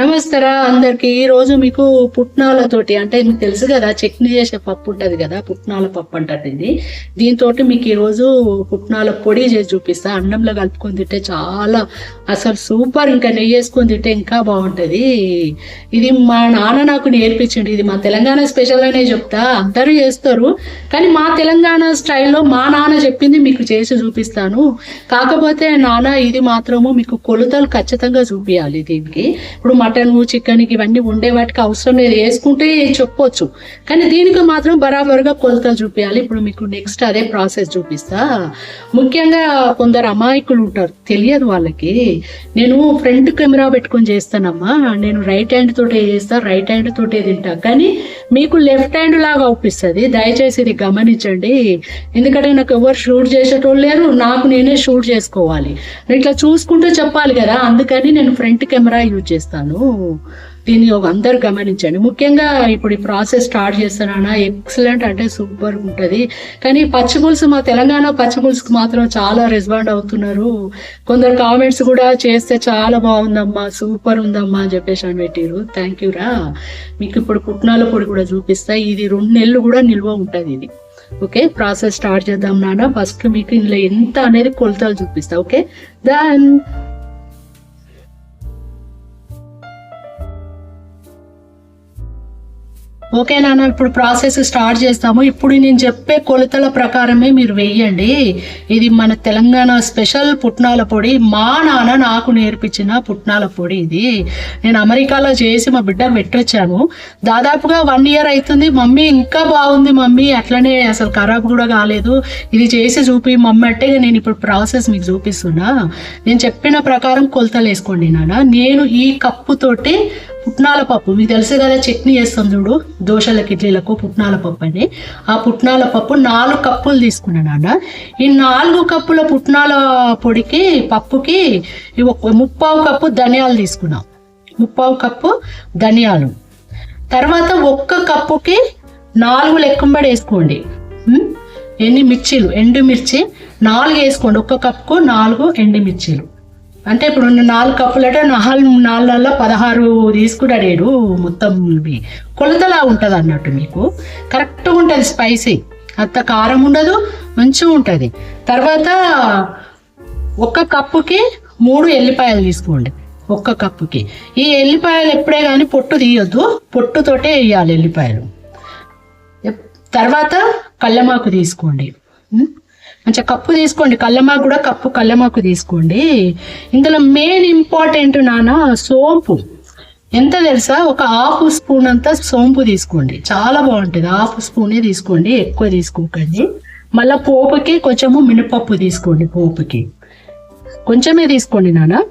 నమస్తరా అందరికి. ఈ రోజు మీకు పుట్నాలతోటి అంటే మీకు తెలుసు కదా చట్నీ చేసే పప్పు ఉంటుంది కదా పుట్నాల పప్పు అంటారు ఇది దీంతో మీకు ఈ రోజు పుట్నాల పొడి చేసి చూపిస్తా. అన్నంలో కలుపుకొని తింటే చాలా అసలు సూపర్. ఇంకా నెయ్యి వేసుకొని తింటే ఇంకా బాగుంటుంది. ఇది మా నాన్న నాకు నేర్పించండి. ఇది మా తెలంగాణ స్పెషల్ అనే చెప్తా. అందరూ చేస్తారు. కానీ మా తెలంగాణ స్టైల్లో మా నాన్న చెప్పింది మీకు చేసి చూపిస్తాను. కాకపోతే నాన్న ఇది మాత్రము మీకు కొలతలు ఖచ్చితంగా చూపించాలి దీనికి. ఇప్పుడు మటన్ చికెన్ ఇవన్నీ ఉండే వాటికి అవసరం లేదు. వేసుకుంటే చెప్పొచ్చు. కానీ దీనికి మాత్రం బరాబరుగా కొలతలు చూపించాలి ఇప్పుడు మీకు నెక్స్ట్ అదే ప్రాసెస్ చూపిస్తా. ముఖ్యంగా కొందరు అమాయకులు ఉంటారు. తెలియదు వాళ్ళకి. నేను ఫ్రంట్ కెమెరా పెట్టుకొని చేస్తానమ్మా. నేను రైట్ హ్యాండ్ తోటే చేస్తా రైట్ హ్యాండ్ తోటే తింటా. కానీ మీకు లెఫ్ట్ హ్యాండ్ లాగా అవుపిస్తుంది దయచేసి ఇది గమనించండి. ఎందుకంటే నాకు ఎవరు షూట్ చేసేటోళ్ళు లేరు. నాకు నేనే షూట్ చేసుకోవాలి. ఇట్లా చూసుకుంటూ చెప్పాలి కదా. అందుకని నేను ఫ్రంట్ కెమెరా యూజ్ చేస్తాను. దీన్ని ఒక అందరు గమనించండి. ముఖ్యంగా ఇప్పుడు ఈ ప్రాసెస్ స్టార్ట్ చేస్తానా ఎక్సలెంట్ అంటే సూపర్ ఉంటుంది. కానీ పచ్చి మా తెలంగాణ పచ్చి మాత్రం చాలా రెస్పాండ్ అవుతున్నారు. కొందరు కామెంట్స్ కూడా చేస్తే చాలా బాగుందమ్మా సూపర్ ఉందమ్మా అని చెప్పేసి అని పెట్టారు థ్యాంక్ యూ రా. మీకు ఇప్పుడు పుట్నాల పొడి కూడా చూపిస్తా. ఇది రెండు నెలలు కూడా నిల్వ ఉంటుంది ఇది. ఓకే ప్రాసెస్ స్టార్ట్ చేద్దాం నాన్న. ఫస్ట్ మీకు ఇందులో ఎంత అనేది కొలతలు చూపిస్తా. ఓకే దాన్ ఓకే నాన్న ఇప్పుడు ప్రాసెస్ స్టార్ట్ చేస్తాము. ఇప్పుడు నేను చెప్పే కొలతల ప్రకారమే మీరు వేయండి ఇది మన తెలంగాణ స్పెషల్ పుట్నాల పొడి. మా నాన్న నాకు నేర్పించిన పుట్నాల పొడి ఇది. నేను అమెరికాలో చేసి మా బిడ్డ పెట్టొచ్చాను దాదాపుగా వన్ ఇయర్ అవుతుంది. మమ్మీ ఇంకా బాగుంది మమ్మీ. అట్లనే అసలు ఖరాబ్ కూడా కాలేదు. ఇది చేసి చూపి మమ్మీ అంటే నేను ఇప్పుడు ప్రాసెస్ మీకు చూపిస్తున్నా. నేను చెప్పిన ప్రకారం కొలతలు వేసుకోండి నాన్న. నేను ఈ కప్పుతోటి పుట్నాల పప్పు. మీకు తెలుసు కదా చట్నీ చేస్తాం చూడు దోశలకు ఇడ్లీలకు పుట్నాల పప్పు అని. ఆ పుట్నాల పప్పు నాలుగు కప్పులు తీసుకున్నాను అన్న ఈ నాలుగు కప్పుల పుట్నాల పొడికి పప్పుకి ఒక ముప్పావు కప్పు ధనియాలు తీసుకున్నాం. ముప్పావు కప్పు ధనియాలు. తర్వాత ఒక్క కప్పుకి నాలుగు లెక్కంబడి వేసుకోండి. ఎన్ని మిర్చీలు? ఎండు మిర్చి నాలుగు వేసుకోండి. ఒక్క కప్పుకు నాలుగు ఎండు మిర్చీలు. అంటే ఇప్పుడు నాలుగు కప్పులట అంటే నాలుగు నాలుగులలో పదహారు తీసుకున్నాడు మొత్తం కొలతలా ఉంటుంది అన్నట్టు మీకు. కరెక్ట్గా ఉంటుంది స్పైసీ అంత కారం ఉండదు మంచిగా ఉంటుంది. తర్వాత ఒక్క కప్పుకి మూడు ఎల్లిపాయలు తీసుకోండి. ఒక్క కప్పుకి. ఈ ఎల్లిపాయలు ఎప్పుడే కానీ పొట్టు తీయొద్దు. పొట్టుతోటే వేయాలి ఎల్లిపాయలు. తర్వాత కల్లమాకు తీసుకోండి. మంచిగా కప్పు తీసుకోండి. కళ్ళమాకు కూడా కప్పు కల్లమాకు తీసుకోండి. ఇందులో మెయిన్ ఇంపార్టెంట్ నాన్న సోంపు. ఎంత తెలుసా? ఒక హాఫ్ స్పూన్ అంతా సోంపు తీసుకోండి. చాలా బాగుంటుంది. హాఫ్ స్పూనే తీసుకోండి. ఎక్కువ తీసుకోకండి. మళ్ళీ పోపుకి కొంచెము మినపప్పు తీసుకోండి పోపుకి. కొంచెమే తీసుకోండి నాన్న.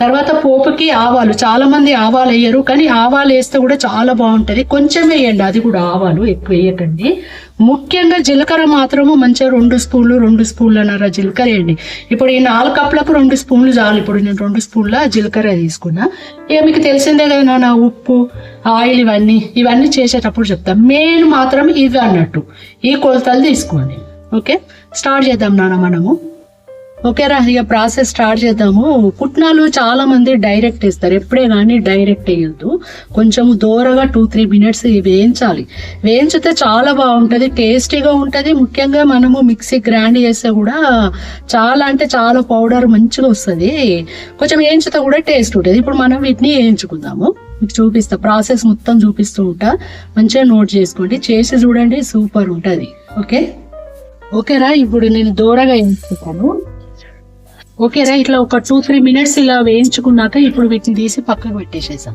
తర్వాత పోపుకి ఆవాలు. చాలా మంది ఆవాలు వేయరు కానీ ఆవాలు వేస్తే కూడా చాలా బాగుంటుంది. కొంచెం వేయండి. అది కూడా ఆవాలు ఎక్కువ వేయకండి. ముఖ్యంగా జీలకర్ర మాత్రము మంచిగా రెండు స్పూన్లు రెండు స్పూన్లన్నర జీలకర్ర వేయండి. ఇప్పుడు ఈ నాలుగు కప్పులకు రెండు స్పూన్లు చాలు. ఇప్పుడు నేను రెండు స్పూన్ల జీలకర్ర తీసుకున్నా. ఇక మీకు తెలిసిందే కదా నాన్న ఉప్పు ఆయిల్ ఇవన్నీ. ఇవన్నీ చేసేటప్పుడు చెప్తా. మెయిన్ మాత్రం ఇవి అన్నట్టు. ఈ కొలతలు తీసుకోండి. ఓకే? స్టార్ట్ చేద్దాం నాన్న మనము. ఓకేరా ఇక ప్రాసెస్ స్టార్ట్ చేద్దాము. పుట్నాలు చాలా మంది డైరెక్ట్ వేస్తారు. ఎప్పుడే కానీ డైరెక్ట్ వేయద్దు. కొంచెం దూరగా టూ త్రీ మినిట్స్ వేయించాలి. వేయించితే చాలా బాగుంటుంది టేస్టీగా ఉంటుంది. ముఖ్యంగా మనము మిక్సీ గ్రైండ్ చేస్తే కూడా చాలా అంటే చాలా పౌడర్ మంచిగా వస్తుంది. కొంచెం వేయించితే కూడా టేస్ట్ ఉంటుంది. ఇప్పుడు మనం వీటిని వేయించుకుందాము. మీకు చూపిస్తా. ప్రాసెస్ మొత్తం చూపిస్తూ ఉంటా. మంచిగా నోట్ చేసుకోండి. చేసి చూడండి సూపర్ ఉంటుంది. ఓకే? ఓకేరా ఇప్పుడు నేను దూరగా వేయించుకుంటాను. ఓకేరా ఇట్లా ఒక టూ త్రీ మినిట్స్ ఇలా వేయించుకున్నాక ఇప్పుడు వీటిని తీసి పక్కకు పెట్టేసేసాం.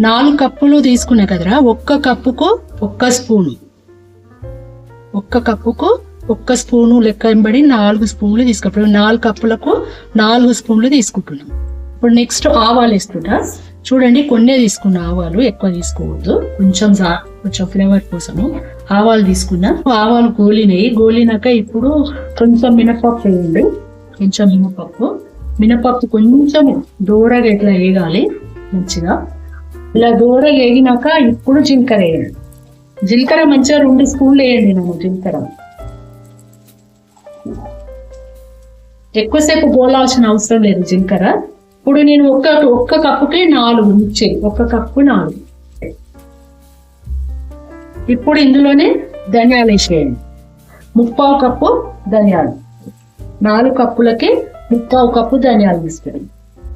నాలుగు కప్పులు తీసుకున్నా కదరా ఒక్క కప్పుకు ఒక్క స్పూను. ఒక్క కప్పుకు ఒక్క స్పూను లెక్క వెంబడి నాలుగు స్పూన్లు తీసుకుంటాం నాలుగు కప్పులకు నాలుగు స్పూన్లు తీసుకుంటున్నాం. ఇప్పుడు నెక్స్ట్ ఆవాలు వేస్తుంటా చూడండి కొన్నే తీసుకున్న ఆవాలు ఎక్కువ తీసుకోవద్దు. కొంచెం కొంచెం ఫ్లేవర్ కోసము ఆవాలు తీసుకున్నా. ఆవాలు గోలినాయి. గోలినాక ఇప్పుడు కొంచెం మినపప్పు వేయండి. కొంచెం మినపప్పు. మినపప్పు కొంచెం దూరగా ఇట్లా వేగాలి? మంచిగా. ఇలా దూరగా వేగినాక ఇప్పుడు జీలకర్ర వేయండి. జీలకర్ర మంచిగా రెండు స్పూన్లు వేయండి నేను జీలకర్ర. ఎక్కువసేపు గోలాల్సిన అవసరం లేదు జీలకర్ర. ఇప్పుడు నేను ఒక్క ఒక్క కప్పుకి నాలుగు మిర్చి ఒక్క కప్పు నాలుగు. ఇప్పుడు ఇందులోనే ధనియాలు వేసేయండి. ముప్పావు కప్పు ధనియాలు. నాలుగు కప్పులకి ముప్పావు కప్పు ధనియాలు తీసుకెళ్ళి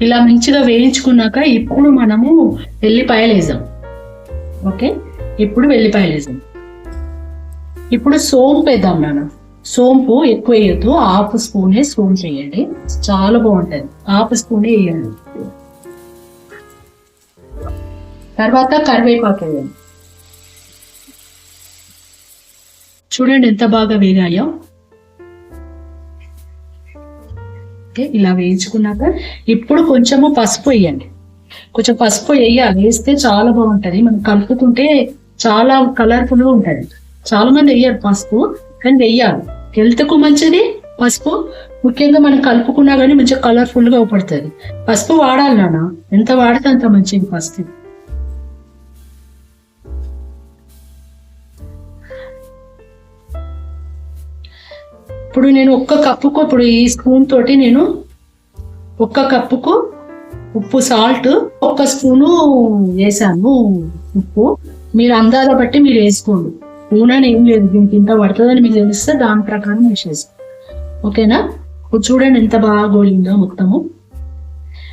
ఇలా మంచిగా వేయించుకున్నాక ఇప్పుడు మనము వెల్లిపాయలు వేసాం. ఓకే? ఇప్పుడు వెల్లిపాయలు వేసాం. ఇప్పుడు సోంపు వేద్దాం నాన్న. సోంపు ఎక్కువ వేయద్దు హాఫ్ స్పూనే సోంపు చేయండి. చాలా బాగుంటుంది. హాఫ్ స్పూనే వేయండి. తర్వాత కరివేపాకు వేయండి. చూడండి ఎంత బాగా వేగాయో. ఓకే ఇలా వేయించుకున్నాక ఇప్పుడు కొంచెము పసుపు వేయండి. కొంచెం పసుపు వేయాలి. వేస్తే చాలా బాగుంటుంది. మనం కలుపుతుంటే చాలా కలర్ఫుల్గా ఉంటుంది. చాలా మంది వేయరు పసుపు కానీ వేయాలి. హెల్త్కు మంచిది పసుపు ముఖ్యంగా మనం కలుపుకున్నా కానీ మంచిగా కలర్ఫుల్గా ఉపడుతుంది పడుతుంది పసుపు వాడాలి నాన్న ఎంత వాడితే అంత మంచిది పసుపు. ఇప్పుడు నేను ఒక్క కప్పుకు ఇప్పుడు ఈ స్పూన్ తోటి నేను ఒక్క కప్పుకు ఉప్పు సాల్ట్ ఒక్క స్పూను వేసాను ఉప్పు. మీరు అందాల బట్టి మీరు వేసుకోండి. నూనె ఏం లేదు దీనికి ఇంత పడుతుందని మీకు తెలిస్తే దాని ప్రకారం వేసేసి ఓకేనా ఇప్పుడు చూడండి ఎంత బాగా గోలిందో మొత్తము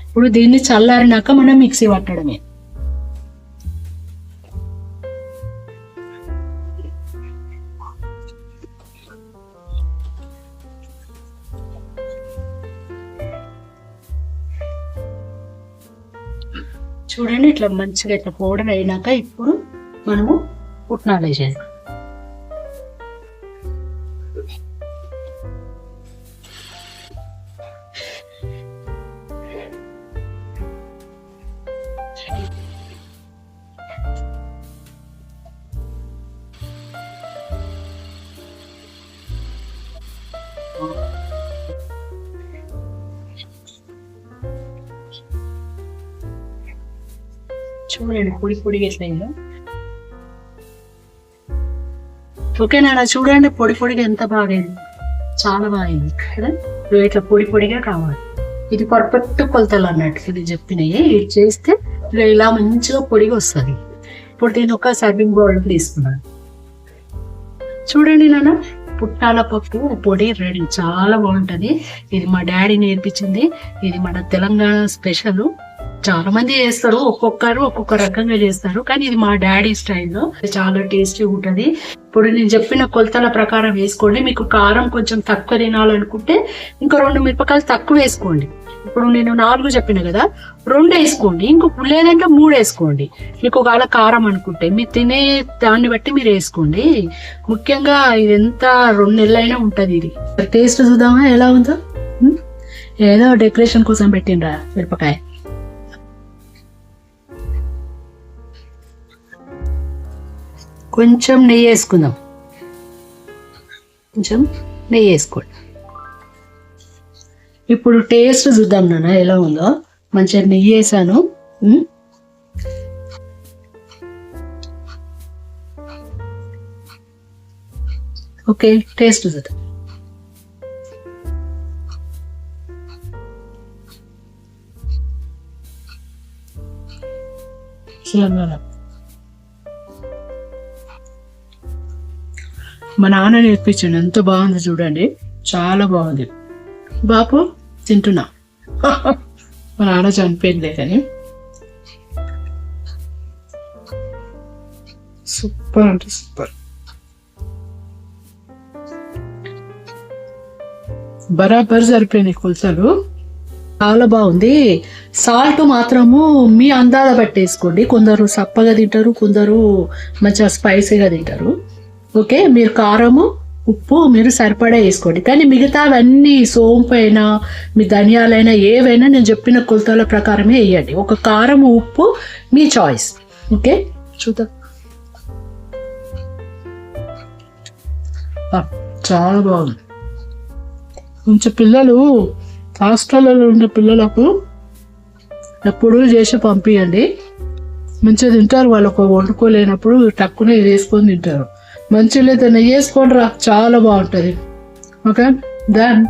ఇప్పుడు దీన్ని చల్లారినాక మనం మిక్సీ పట్టడమే చూడండి ఇట్లా మంచిగా ఇట్లా పౌడర్ అయినాక ఇప్పుడు మనము పుట్నాలు వేసేది చూడండి పొడి పొడిగా ఎట్లా ఓకేనా ఓకే చూడండి పొడి పొడిగా ఎంత బాగైంది. చాలా బాగైంది కదా ఇట్లా పొడి పొడిగా కావాలి. ఇది పర్ఫెక్ట్ కొలతలు అన్నట్టు ఇది చెప్పినాయి ఇది చేస్తే ఇలా మంచిగా పొడిగా వస్తుంది. ఇప్పుడు దీన్ని ఒక సర్వింగ్ బౌల్ తీసుకున్నాను. చూడండి నాన్న పుట్టాల పప్పు పొడి రెడీ. చాలా బాగుంటది. ఇది మా డాడీ నేర్పించింది. ఇది మన తెలంగాణ స్పెషల్. చాలా మంది చేస్తారు. ఒక్కొక్కరు ఒక్కొక్క రకంగా చేస్తారు. కానీ ఇది మా డాడీ స్టైల్లో చాలా టేస్టీ ఉంటుంది. ఇప్పుడు నేను చెప్పిన కొలతల ప్రకారం వేసుకోండి. మీకు కారం కొంచెం తక్కువ తినాలనుకుంటే ఇంకా రెండు మిరపకాయలు తక్కువ వేసుకోండి. ఇప్పుడు నేను నాలుగు చెప్పిన కదా రెండు వేసుకోండి ఇంకొక లేదంటే మూడు వేసుకోండి. మీకు ఒకవేళ కారం అనుకుంటే మీరు తినే దాన్ని బట్టి మీరు వేసుకోండి. ముఖ్యంగా ఇది ఎంత రెండు నెలలైనా ఉంటుంది ఇది. టేస్ట్ చూద్దామా ఎలా ఉందో? ఏదో డెకరేషన్ కోసం పెట్టిండ్రా మిరపకాయ. కొంచెం నెయ్యి వేసుకుందాం. కొంచెం నెయ్యి వేసుకోండి. ఇప్పుడు టేస్ట్ చూద్దాం నాన్న ఎలా ఉందో. మంచిగా నెయ్యి వేసాను. ఓకే టేస్ట్ చూద్దాం. మా నాన్న నేర్పించండి ఎంత బాగుంది చూడండి. చాలా బాగుంది. బాపు? తింటున్నా. మా నాన్న చనిపోయింది కానీ సూపర్ అంటే సూపర్. బరాబర్ సరిపోయినాయి కొలతలు. చాలా బాగుంది. సాల్ట్ మాత్రము మీ అందాల బట్టి వేసుకోండి కొందరు సప్పగా తింటారు కొందరు మంచిగా స్పైసీగా తింటారు. ఓకే మీరు కారము ఉప్పు మీరు సరిపడా వేసుకోండి. కానీ మిగతావన్నీ సోంపు అయినా మీ ధనియాలైనా ఏవైనా నేను చెప్పిన కొలతల ప్రకారమే వేయండి. ఒక కారం ఉప్పు మీ చాయిస్ ఓకే చూద్దాం. చాలా బాగుంది. కొంచెం పిల్లలు హాస్టల్లో ఉండే పిల్లలకు ఎప్పుడు చేసి పంపించండి మంచిగా తింటారు వాళ్ళకు వండుకోలేనప్పుడు టక్కునే వేసుకొని తింటారు. మంచిగా నెయ్యి వేసుకోండి రా చాలా బాగుంటుంది. ఓకే దాన్